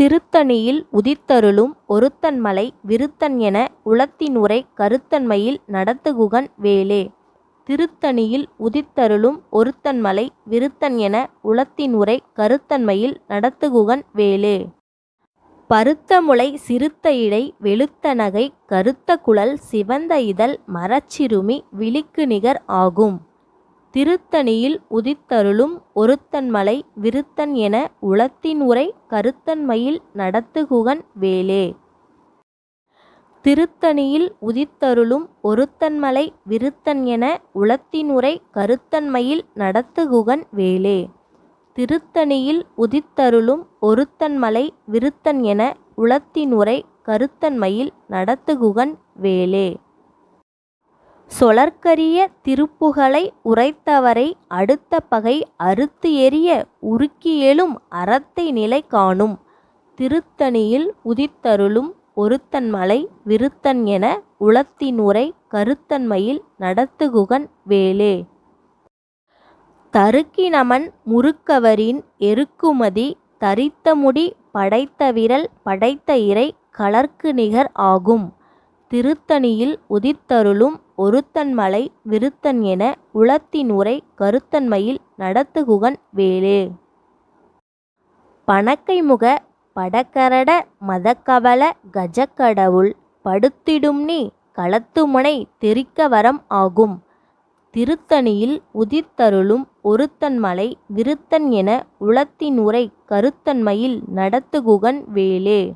திருத்தணியில் உதித்தருளும் ஒருத்தன்மலை விருத்தன் என உளத்தினுரை கருத்தன்மையில் நடத்துகுகன் வேலே. திருத்தணியில் உதித்தருளும் ஒருத்தன்மலை விருத்தன் என உளத்தினுரை கருத்தன்மையில் நடத்துகுகன் வேலே. பருத்தமுலை சிறுத்த இடை வெளுத்த நகை கருத்த குழல் சிவந்த இதழ் மரச்சிறுமி விழிக்கு நிகர் ஆகும். திருத்தணியில் உதித்தருளும் ஒருத்தன்மலை விருத்தன் என உளத்தினுரை கருத்தன்மையில் நடத்துகுகன் வேலே. திருத்தணியில் உதித்தருளும் ஒருத்தன்மலை விருத்தன் என உளத்தினுரை கருத்தன்மையில் நடத்துகுகன் வேலே. திருத்தணியில் உதித்தருளும் ஒருத்தன்மலை விருத்தன் என உளத்தினுரை கருத்தன்மையில் நடத்துகுகன் வேலே. சொலற்கரிய திருப்புகழை உரைத்தவரை அடுத்த பகை அறுத்து எறிய உருக்கி எழும் அறத்தை நிலை காணும். திருத்தணியில் உதித்தருளும் ஒருத்தன்மலை விருத்தன் என உளத்தினுரை கருத்தன்மையில் நடத்துகுகன் வேலே. தருக்கினமன் முறுக்கவரின் எருக்குமதி தரித்த முடி படைத்த விரல் படைத்த இறை கலர்க்கு நிகர் ஆகும். திருத்தணியில் உதித்தருளும் ஒருத்தன்மலை விருத்தன் என உளத்தினுரை கருத்தன்மையில் நடத்துகுகன் வேலே. பணக்கைமுக படகரட மதக்கவல கஜக்கடவுள் படுத்திடும்நீ களத்துமுனை தெரிக்க வரம் ஆகும். திருத்தணியில் உதித்தருளும் ஒருத்தன்மலை விருத்தன் என உளத்தினுரை கருத்தன்மையில் நடத்துகுகன் வேலே.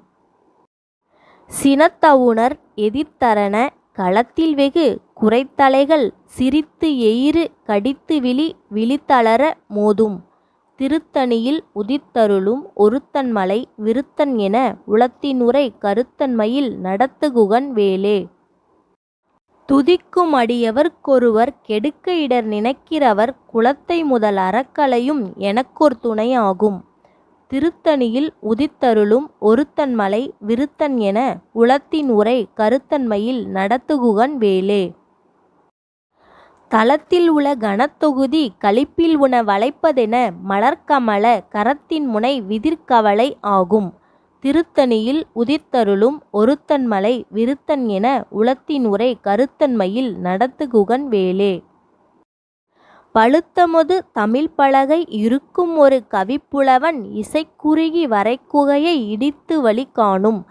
சினத்தவுணர் எதிர்த்தரன களத்தில் வெகு குறைத்தலைகள் சிரித்து எயிறு கடித்து விழி விழித்தளர மோதும். திருத்தணியில் உதித்தருளும் ஒருத்தன் மலை விருத்தன் என உளத்தினுரை கருத்தன்மையில் நடத்துகுகன் வேலே. துதிக்கும் அடியவர்க்கொருவர் கெடுக்க இடர் நினைக்கிறவர் குலத்தை முதல் அறக்கலையும் எனக்கொரு துணையாகும் திருத்தணியில் உதித்தருளும் ஒருத்தன்மலை விருத்தன் என உளத்தினுரை கருத்தன்மையில் நடத்துகுகன் வேலே. தளத்தில் உள கனத்தொகுதி களிப்பில் உண வளைப்பதென மலர்க்கமல கரத்தின் முனை விதிர்கவலை ஆகும். திருத்தணியில் உதித்தருளும் ஒருத்தன்மலை விருத்தன் என உளத்தினுரை கருத்தன்மையில் நடத்துகுகன் வேலே. பழுத்தமுது தமிழ் பலகை இருக்கும் ஒரு கவிப்புலவன் இசைக்குறுகி வரைக்குகையை இடித்து வழி காணும்.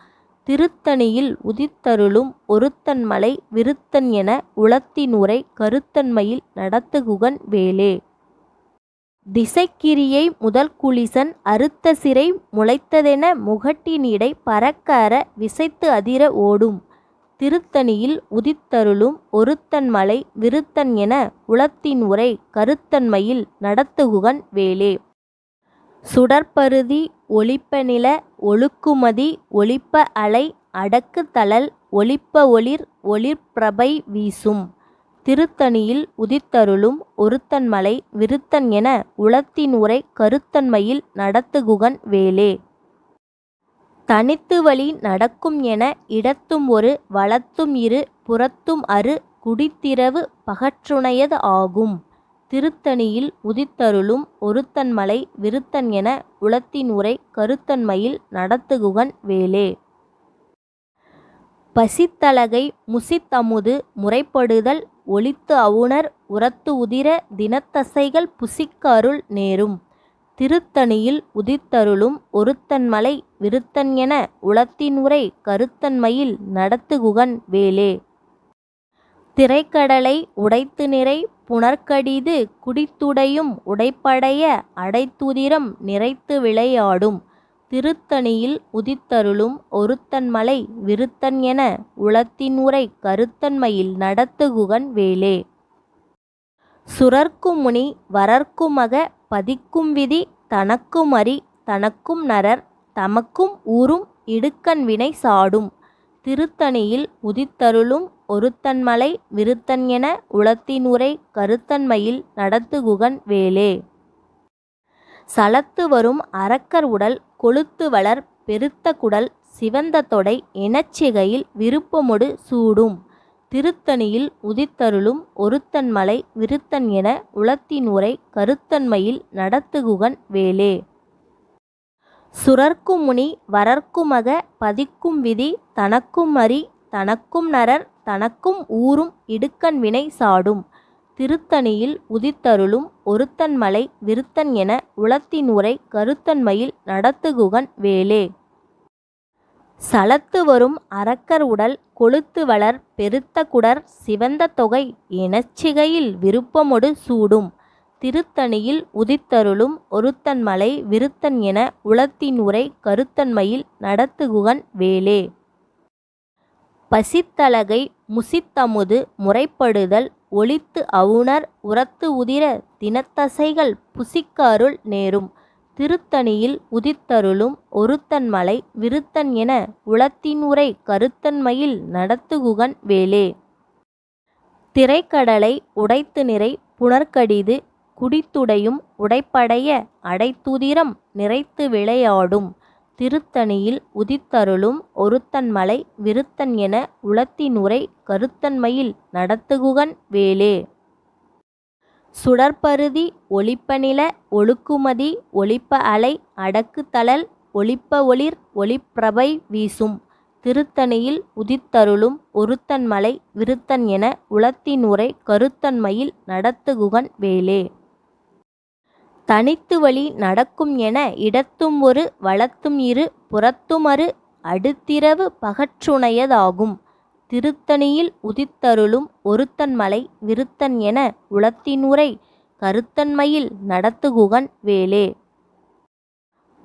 திருத்தணியில் உதித்தருளும் ஒருத்தன்மலை விருத்தன் என உளத்தினுரை கருத்தன்மையில் நடத்துகுகன் வேலே. திசைக்கிரியை முதல் குளிசன் அறுத்த சிறை முளைத்ததென முகட்டினிடை பறக்க அற விசைத்து அதிர ஓடும். திருத்தணியில் உதித்தருளும் ஒருத்தன் மலை விருத்தன் என உளத்தினுரை கருத்தன்மையில் நடத்துகுகன் வேலே. சுடற்பருதி ஒளிப்பநில ஒழுக்குமதி ஒளிப்ப அலை அடக்கு தளல் ஒளிப்ப ஒளிர் ஒளிர்பிரபை வீசும். திருத்தணியில் உதித்தருளும் ஒருத்தன்மலை விருத்தன் என உளத்தினுரை கருத்தன்மையில் நடத்துகுகன் வேலே. தனித்து வழி நடக்கும் என இடத்தும் ஒரு வலத்தும் இரு புறத்தும் அறு குடித்திரவு பகற்றுணையது ஆகும். திருத்தணியில் உதித்தருளும் ஒருத்தன்மலை விருத்தன் என உளத்தினுரை கருத்தன்மையில் நடத்துகுகன் வேலே. பசித்தலகை முசித்தமுது முறைப்படுதல் ஒளித்து அவுணர் உரத்து உதிர தினத்தசைகள் புசிக்க அருள் நேரும். திருத்தணியில் உதித்தருளும் ஒருத்தன்மலை விருத்தன் என உளத்தினுரை கருத்தன்மையில் நடத்துகுகன் வேலே. திரைக்கடலை உடைத்து நிறை புனர்கடிது குடித்துடையும் உடைப்படைய அடைத்துதிரம் நிறைத்து விளையாடும் திருத்தணியில் உதித்தருளும் ஒருத்தன்மலை விருத்தன் என உளத்தினுரை கருத்தன்மையில் நடத்துகுகன் வேலே. சுரர்க்குமுனி வரர்க்குமக பதிக்கும் விதி தனக்கும் அறி தனக்கும் நரர் தமக்கும் ஊரும் இடுக்கண் வினை சாடும். திருத்தணியில் உதித்தருளும் ஒருத்தன்மலை விருத்தன் என உளத்தினுரை கருத்தன்மையில் நடத்துகுகன் வேலே. சலத்து வரும் அரக்கர் உடல் கொழுத்து வளர் பெருத்த குடல் சிவந்த தொடை எனச்சிகையில் விருப்பமொடு சூடும். திருத்தணியில் உதித்தருளும் ஒருத்தன்மலை விருத்தன் என உளத்தினுரை கருத்தன்மையில் நடத்துகுகன் வேலே. சுரர்க்கும் முனி வரர்க்குமக பதிக்கும் விதி தனக்கும் அரி தனக்கும் நரர் தனக்கும் ஊரும் இடுக்கண் வினை சாடும். திருத்தணியில் உதித்தருளும் ஒருத்தன்மலை விருத்தன் என உளத்தின் உரை கருத்தன்மையில் நடத்துகுகன் வேலே. சலத்து வரும் அரக்கர் உடல் கொழுத்து வளர் பெருத்த குடர் சிவந்த தொகை எனச்சிகையில் விருப்பமொடு சூடும். திருத்தணியில் உதித்தருளும் ஒருத்தன் மலை விருத்தன் என உளத்தின் உரை கருத்தன்மையில் நடத்துகுகன் வேலே. பசித்தலகை முசித்தமுது முறைப்படுதல் ஒளித்து அவுணர் உரத்து உதிர தினத்தசைகள் புசிக்க அருள் நேரும். திருத்தணியில் உதித்தருளும் ஒருத்தன்மலை விருத்தன் என உளத்தினுரை கருத்தன்மையில் நடத்துகுகன் வேலே. திரைக்கடலை உடைத்து நிறை புனர்கடிது குடித்துடையும் உடைப்படைய அடைத்துதிரம் நிறைத்து விளையாடும் திருத்தணியில் உதித்தருளும் ஒருத்தன்மலை விருத்தன் என உளத்தினுரை கருத்தன்மையில் நடத்துகுகன் வேலே. சுடற்பருதி ஒளிப்பநில ஒழுக்குமதி ஒளிப்ப அலை அடக்குதளல் ஒளிப்ப ஒளிர் ஒளிப்பிரபை வீசும். திருத்தணியில் உதித்தருளும் ஒருத்தன்மலை விருத்தன் என உளத்தின் உரை கருத்தன்மையில் நடத்துகுகன் வேலே. தனித்து வழி நடக்கும் என இடத்தும் ஒரு வளத்தும் இரு புறத்துமறு அடுத்திரவு பகற்றுணையதாகும். திருத்தணியில் உதித்தருளும் ஒருத்தன்மலை விருத்தன் என உளத்தினுரை கருத்தன்மையில் நடத்துகுகன் வேலே.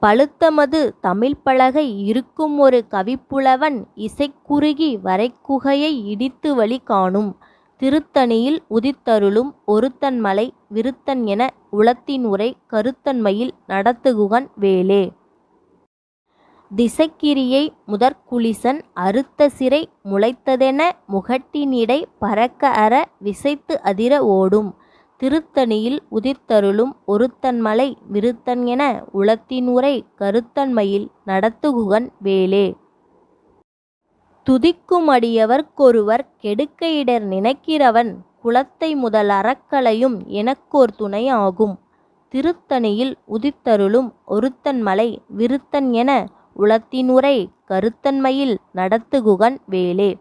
பழுத்தமது தமிழ் பலகை இருக்கும் ஒரு கவிப்புலவன் இசைக்குறுகி வரைக்குகையை இடித்து வழி காணும். திருத்தணியில் உதித்தருளும் ஒருத்தன்மலை விருத்தன் என உளத்தின் உரை கருத்தன்மையில் நடத்துகுகன் வேலே. திசைக்கிரியை முதற்குலிசன் அறுத்த சிறை முளைத்ததென முகட்டினிடை பறக்க அற விசைத்து அதிர ஓடும். திருத்தணியில் உதித்தருளும் ஒருத்தன்மலை விருத்தன் என உளத்தினுரை கருத்தன்மையில் நடத்துகுகன் வேலே. துதிக்குமடியவர்க்கொருவர் கெடுக்கையிடர் நினைக்கிறவன் குலத்தை முதல் அறக்கலையும் எனக்கோர் துணை ஆகும். திருத்தணியில் உதித்தருளும் ஒருத்தன்மலை விருத்தன் என உளத்தினுரை கருத்தன்மையில் நடத்துகுகன் வேலே.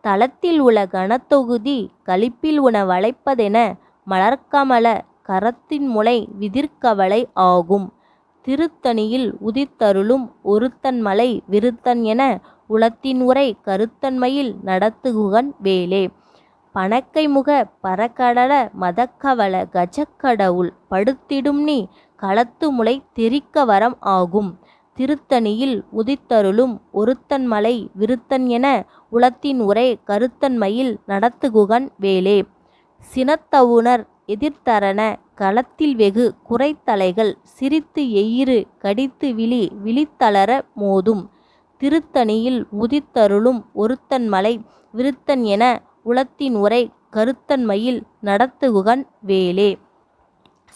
தளத்தில் உள கனத்தொகுதி களிப்பில் உண வளைப்பதென மலர்க்கமல கரத்தின் முளை விதிர்க்கவளை ஆகும். திருத்தணியில் உதித்தருளும் ஒருத்தன்மலை விருத்தன் என உளத்தின் உரை கருத்தன்மையில் நடத்துகுகன் வேலே. பணக்கை முக பரக்கடல மதக்கவல கஜக்கடவுள் படுத்திடும் நீ களத்து முளை தெரிக்க வரம் ஆகும். திருத்தணியில் உதித்தருளும் ஒருத்தன்மலை விருத்தன் என உளத்தின் உரை கருத்தன்மையில் நடத்துகுகன் வேலே. சினத்தவுணர் எதிர்த்தரன களத்தில் வெகு குறைத்தலைகள் சிரித்து எயிறு கடித்து விழி விழித்தளர மோதும். திருத்தணியில் உதித்தருளும் ஒருத்தன்மலை விருத்தன் என உளத்தின் உரை கருத்தன்மையில் நடத்துகுகன் வேலே.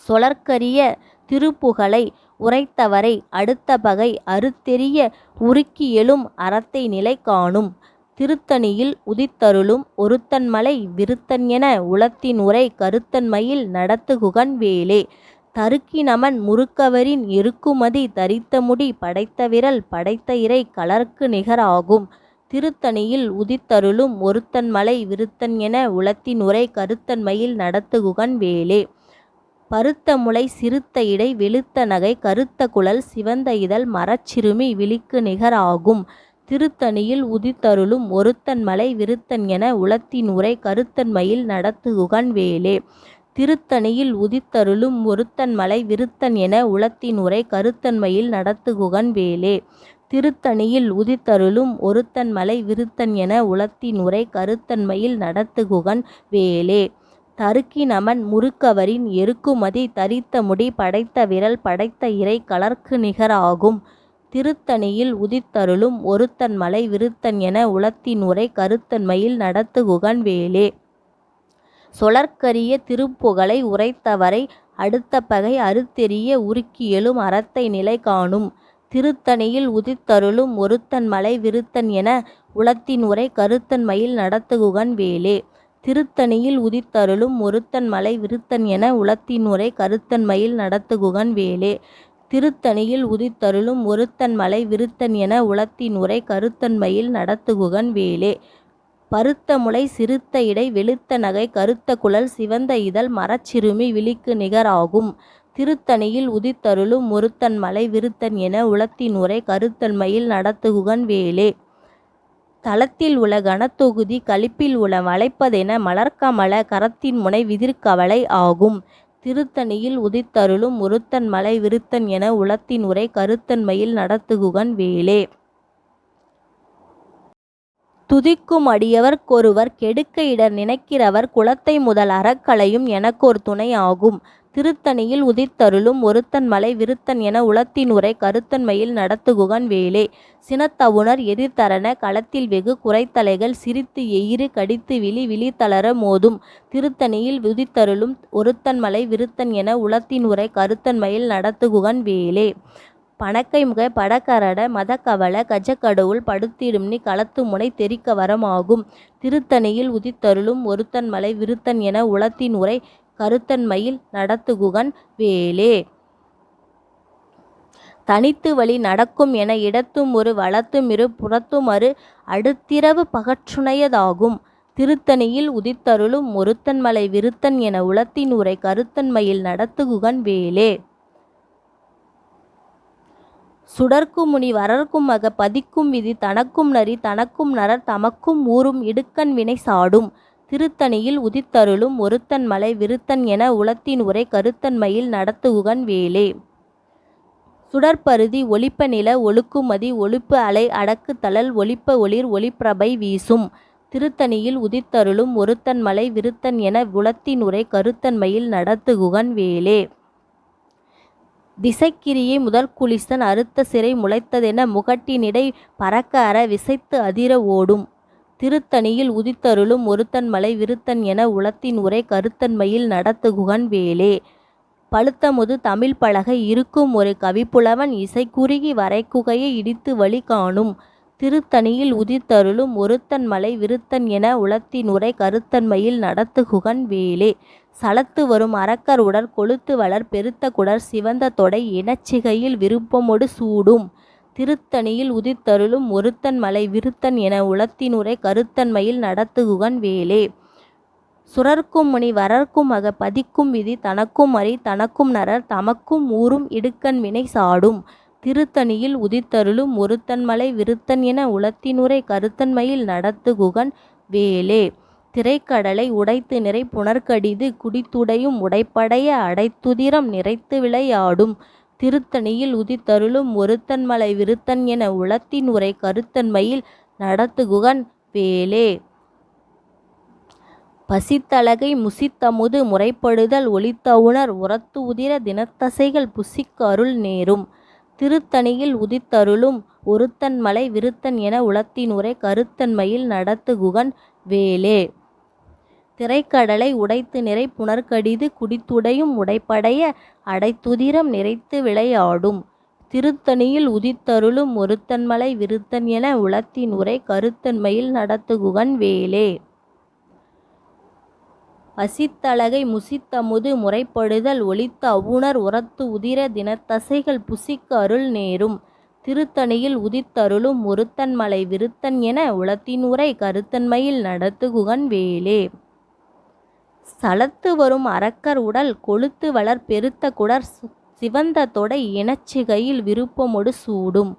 சொலற்கரிய திருப்புகழை உரைத்தவரை அடுத்த பகை அறுத்தெறிய உருக்கி எழும் அறத்தை நிலை காணும். திருத்தணியில் உதித்தருளும் ஒருத்தன்மலை விருத்தன் என உளத்தின் உரை கருத்தன்மையில் நடத்துகுகன் வேலே. தருக்கினமன் முறுக்கவரின் இருக்குமதி தரித்த முடி படைத்த விரல் படைத்த இறை கலர்க்கு நிகராகும். திருத்தணியில் உதித்தருளும் ஒருத்தன்மலை விருத்தன் என உளத்தின் உரை கருத்தன்மையில் நடத்துகுகன் வேலே. பருத்த முளை சிறுத்த இடை வெளுத்த நகை கருத்த குழல் சிவந்த இதழ் மரச்சிறுமி விழிக்கு நிகராகும் திருத்தணியில் உதித்தருளும் ஒருத்தன் மலை விருத்தன் என உளத்தின் உரை கருத்தன்மையில் நடத்துகுகன் வேலே. திருத்தணியில் உதித்தருளும் ஒருத்தன் மலை விருத்தன் என உளத்தின் உரை கருத்தன்மையில் நடத்துகுகன் வேலே. திருத்தணியில் உதித்தருளும் ஒருத்தன் மலை விருத்தன் என உளத்தின் உரை கருத்தன்மையில் நடத்துகுகன் வேலே. தருக்கி நமன் முறுக்கவரின் எருக்குமதி தரித்த முடி படைத்த விரல் படைத்த இறை கலர்க்கு நிகராகும் திருத்தணியில் உதித்தருளும் ஒருத்தன் மலை விருத்தன் என உளத்தின் உரை கருத்தன்மையில் நடத்துகுகன் வேலே. சொலற்கரிய திருப்புகழை உரைத்தவரை அடுத்த பகை அறுத்தெறிய உருக்கி எழும் அறத்தை நிலை காணும். திருத்தணியில் உதித்தருளும் ஒருத்தன் மலை விருத்தன் என உளத்தின் உரை கருத்தன்மையில் நடத்துகுகன் வேலே. திருத்தணியில் உதித்தருளும் ஒருத்தன் மலை விருத்தன் என உளத்தினுரை கருத்தன்மையில் நடத்துகுகன் வேலே. திருத்தணியில் உதித்தருளும் ஒருத்தன் மலை விருத்தன் என உளத்தினுரை கருத்தன்மையில் நடத்துகுகன் வேலே. பருத்த முளை சிறுத்த இடை வெளுத்த நகை கருத்த குழல் சிவந்த இதழ் மரச்சிறுமி விழிக்கு நிகராகும் திருத்தணியில் உதித்தருளும் ஒருத்தன் மலை விருத்தன் என உளத்தினுரை கருத்தன்மையில் நடத்துகுகன் வேலே. தளத்தில் உள்ள கனத்தொகுதி களிப்பில் உள்ள வளைப்பதென மலர்க்கமல கரத்தின் முனை விதிர்கவலை ஆகும். திருத்தணியில் உதித்தருளும் உருத்தன் மலை விருத்தன் என உளத்தின் உரை கருத்தன்மையில் நடத்துகுகன் வேலே. துதிக்கும் அடியவர்க்கொருவர் கெடுக்க இடர் நினைக்கிறவர் குலத்தை முதல் அறக்களையும் எனக்கோர் துணை ஆகும். திருத்தணியில் உதித்தருளும் ஒருத்தன் மலை விருத்தன் என உளத்தினுரை கருத்தன்மையில் நடத்துகுகன் வேலே. சினத்தவுணர் எதிர்த்தரன களத்தில் வெகு குறைத்தலைகள் சிரித்து எயிறு கடித்து விழி விழித்தளர மோதும். திருத்தணியில் உதித்தருளும் ஒருத்தன் மலை விருத்தன் என உளத்தினுரை கருத்தன்மையில் நடத்துகுகன் வேலே. பணக்கை முக படக்கரட மதக்கவல கஜக்கடவுள் படுத்திடும்னி களத்து முனை தெரிக்க வரமாகும். திருத்தணியில் உதித்தருளும் ஒருத்தன் மலை விருத்தன் என உளத்தின் உரை கருத்தன்மையில் நடத்துகுகன் வேலே. தனித்து வழி நடக்கும் என இடத்தும் ஒரு வலத்துமிரு புறத்துமறு அடுத்திரவு பகற்றுணையதாகும். திருத்தணியில் உதித்தருளும் ஒருத்தன்மலை விருத்தன் என உளத்தின் உரை கருத்தன்மையில் நடத்துகுகன் வேலே. சுடர்க்கும் முனி வரர்க்கும் மக பதிக்கும் விதி தனக்கும் நரி தனக்கும் நரர் தமக்கும் ஊரும் இடுக்கண் வினை சாடும். திருத்தணியில் உதித்தருளும் ஒருத்தன் மலை விருத்தன் என உளத்தின் உரை கருத்தன்மையில் நடத்துகுகன் வேலே. சுடற்பருதி ஒளிப்ப நில ஒழுக்குமதி ஒளிப்பு அலை அடக்கு தழல் ஒளிப்ப ஒளிர் ஒளிப்பிரபை வீசும். திருத்தணியில் உதித்தருளும் ஒருத்தன் மலை விருத்தன் என உளத்தின் உரை கருத்தன்மையில் நடத்துகுகன் வேலே. திசைக்கிரியை முதற்குலிசன் அறுத்த சிறை முளைத்ததென முகட்டினிடை பறக்க அற விசைத்து அதிர ஓடும். திருத்தணியில் உதித்தருளும் ஒருத்தன் மலை விருத்தன் என உளத்தின் உரை கருத்தன்மையில் நடத்துகுகன் வேலே. பழுத்தமுது தமிழ் பழக இருக்கும் ஒரு கவிப்புலவன் இசை குறுகி வரைக்குகையை இடித்து வழி காணும். திருத்தணியில் உதித்தருளும் ஒருத்தன் மலை விருத்தன் என உளத்தின் உரை கருத்தன்மையில் நடத்துகுகன் வேலே. சலத்து வரும் அரக்கர் உடற் கொழுத்து வளர் பெருத்த குடர் சிவந்த தொடை இனச்சிகையில் விருப்பமொடு சூடும். திருத்தணியில் உதித்தருளும் ஒருத்தன் மலை விருத்தன் என உளத்தினுரை கருத்தன்மையில் நடத்துகுகன் வேலே. சுரர்க்கும் முனி வரர்க்கும் அக பதிக்கும் விதி தனக்கும் அறி தனக்கும் நரர் தமக்கும் ஊரும் இடுக்கண் வினை சாடும். திருத்தணியில் உதித்தருளும் ஒருத்தன் மலை விருத்தன் என உளத்தினுரை கருத்தன்மையில் நடத்துகுகன் வேலே. திரைக்கடலை உடைத்து நிறை புனர்கடிது குடித்துடையும் உடைப்படைய அடைத்துதிரம் நிறைத்து விளையாடும் திருத்தணியில் உதித்தருளும் ஒருத்தன்மலை விருத்தன் என உளத்தின் உரை கருத்தன்மையில் நடத்துகுகன் வேலே. பசித்தழகை முசித்தமுது முறைப்படுதல் ஒளித்தவுணர் உரத்து உதிர தினத்தசைகள் புசிக்கு அருள் நேரும். திருத்தணியில் உதித்தருளும் ஒருத்தன்மலை விருத்தன் என உளத்தின் உரை கருத்தன்மையில் நடத்துகுகன் வேலே. திரைக்கடலை உடைத்து நிறை புனர்கடிது குடித்துடையும் உடைப்படைய அடைத்துதிரம் நிறைத்து விளையாடும். திருத்தணியில் உதித்தருளும் ஒருத்தன்மலை விருத்தன் என உளத்தின் உரை கருத்தன்மையில் நடத்துகுகன் வேலே. பசித்தழகை முசித்தமுது முறைப்படுதல் ஒளித்த அவுணர் உரத்து உதிர தினத்தசைகள் புசிக்கு அருள் நேரும். திருத்தணியில் உதித்தருளும் ஒருத்தன்மலை விருத்தன் என உளத்தின் உரை கருத்தன்மையில் நடத்துகுகன் வேலே. சலத்து வரும் அரக்கர் உடல் கொழுத்து வளர் பெருத்த குடர் சிவந்த தொடை இனச்சிகையில் விருப்பமொடு சூடும்.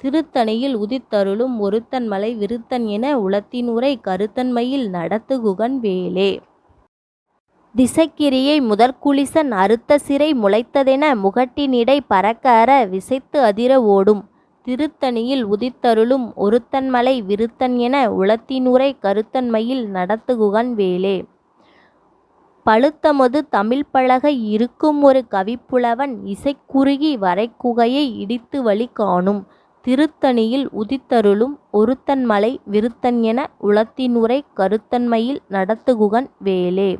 திருத்தணியில் உதித்தருளும் ஒருத்தன் மலை விருத்தன் என உளத்தின் உரை கருத்தன்மையில் நடத்துகுகன் வேலே. திசைக்கிரியை முதற்குலிசன் அறுத்த சிறை முளைத்ததென முகட்டினிடை பறக்க அற விசைத்து அதிர ஓடும். திருத்தணியில் உதித்தருளும் ஒருத்தன் மலை விருத்தன் என உளத்தினுரை கருத்தன்மையில் நடத்துகுகன் வேலே. பழுத்தமது தமிழ் பழக இருக்கும் ஒரு கவிப்புலவன் இசைக்குறுகி வரைக்குகையை இடித்து வழி காணும். திருத்தணியில் உதித்தருளும் ஒருத்தன் மலை விருத்தன் என உளத்தினுரை கருத்தன்மையில் நடத்துகுகன் வேலே.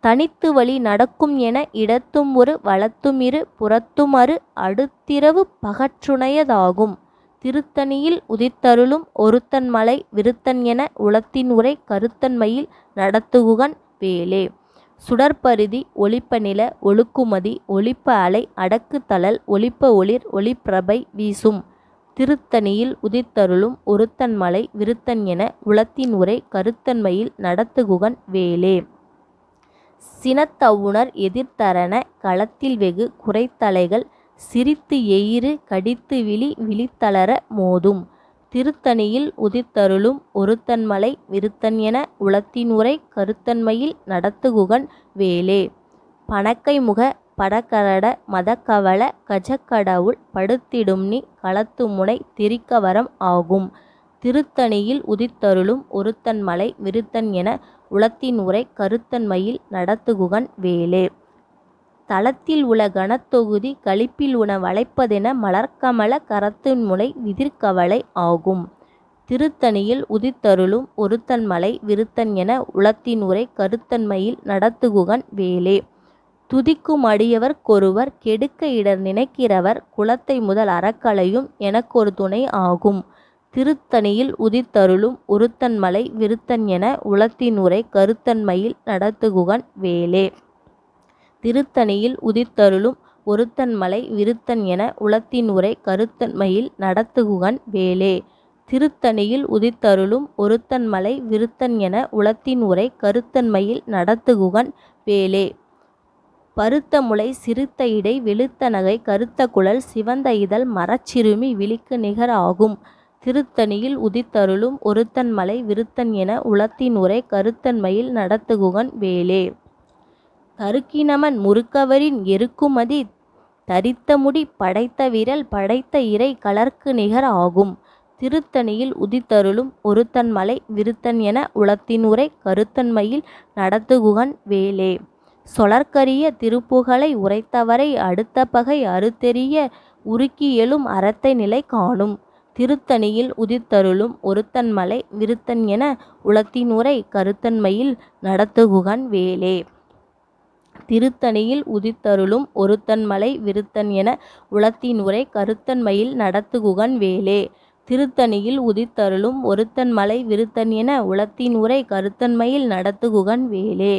தனித்து வழி நடக்கும் என இடத்தும் ஒரு வளத்துமிரு புறத்துமறு அடுத்திரவு பகற்றுணையதாகும். திருத்தணியில் உதித்தருளும் ஒருத்தன் மலை விருத்தன் என உளத்தின் உரை கருத்தன்மையில் நடத்துகுகன் வேலே. சுடற்பருதி ஒளிப்பநில ஒழுக்குமதி ஒளிப்ப அலை அடக்கு ஒளிப்ப ஒளிர் ஒளிப்பிரபை வீசும். திருத்தணியில் உதித்தருளும் ஒருத்தன் மலை விருத்தன் என உளத்தின் உரை கருத்தன்மையில் நடத்துகுகன் வேலே. சினத்தவுணர் எதிர்த்தரன களத்தில் வெகு குறைத்தலைகள் சிரித்து எயிறு கடித்து விழி விழித்தளர மோதும். திருத்தணியில் உதித்தருளும் ஒருத்தன்மலை விருத்தன் என உளத்தினுரை கருத்தன்மையில் நடத்துகுகன் வேலே. பணக்கைமுக படக்கரட மதக்கவள கஜக்கடவுள் படுத்திடும்னி களத்துமுனை திரிக்கவரம் ஆகும். திருத்தணியில் உதித்தருளும் ஒருத்தன்மலை விருத்தன் என உளத்தின் உரை கருத்தன்மையில் நடத்துகுகன் வேலே. தளத்தில் உள கணத்தொகுதி களிப்பில் உண வளைப்பதென மலர்க்கமல கரத்துன்முனை விதிர்க்கவலை ஆகும். திருத்தணியில் உதித்தருளும் ஒருத்தன் மலை விருத்தன் என உளத்தின் உரை கருத்தன்மையில் நடத்துகுகன் வேலே. துதிக்கும் அடியவர்க்கொருவர் கெடுக்க இடர் நினைக்கிறவர் குலத்தை முதல் அறக்கலையும் எனக்கொரு துணை ஆகும். திருத்தணியில் உதித்தருளும் ஒருத்தன்மலை விருத்தன் என உளத்தின் உரை கருத்தன்மையில் நடத்துகுகன் வேலே. திருத்தணியில் உதித்தருளும் ஒருத்தன்மலை விருத்தன் என உளத்தின் உரை கருத்தன்மையில் நடத்துகுகன் வேலே. திருத்தணியில் உதித்தருளும் ஒருத்தன் மலை விருத்தன் என உளத்தின் உரை கருத்தன்மையில் நடத்துகுகன் வேலே. பருத்த முளை சிறுத்த இடை வெளுத்த நகை கருத்த குழல் சிவந்த இதழ் மரச்சிறுமி விழிக்கு நிகர் ஆகும். திருத்தணியில் உதித்தருளும் ஒருத்தன் மலை விருத்தன் என உளத்தின் உரை கருத்தன்மையில் நடத்துகுகன் வேலே. கருக்கினமன் முறுக்கவரின் எருக்குமதி தரித்த முடி படைத்த விரல் படைத்த இறை கலர்க்கு நிகர் ஆகும். திருத்தணியில் உதித்தருளும் ஒருத்தன் மலை விருத்தன் என உளத்தினுரை கருத்தன்மையில் நடத்துகுகன் வேலே. சொலற்கரிய திருப்புகழை உரைத்தவரை அடுத்த பகை அறுத்தெறிய உருக்கி எழும் அறத்தை நிலை காணும். திருத்தணியில் உதித்தருளும் ஒருத்தன் மலை விருத்தன் என உளத்தினுரை கருத்தன்மையில் நடத்துகுகன் வேலே. திருத்தணியில் உதித்தருளும் ஒருத்தன்மலை விருத்தன் என உளத்தின் உரை கருத்தன்மையில் நடத்துகுகன் வேலே. திருத்தணியில் உதித்தருளும் ஒருத்தன்மலை விருத்தன் என உளத்தின் உரை கருத்தன்மையில் நடத்துகுகன் வேலே.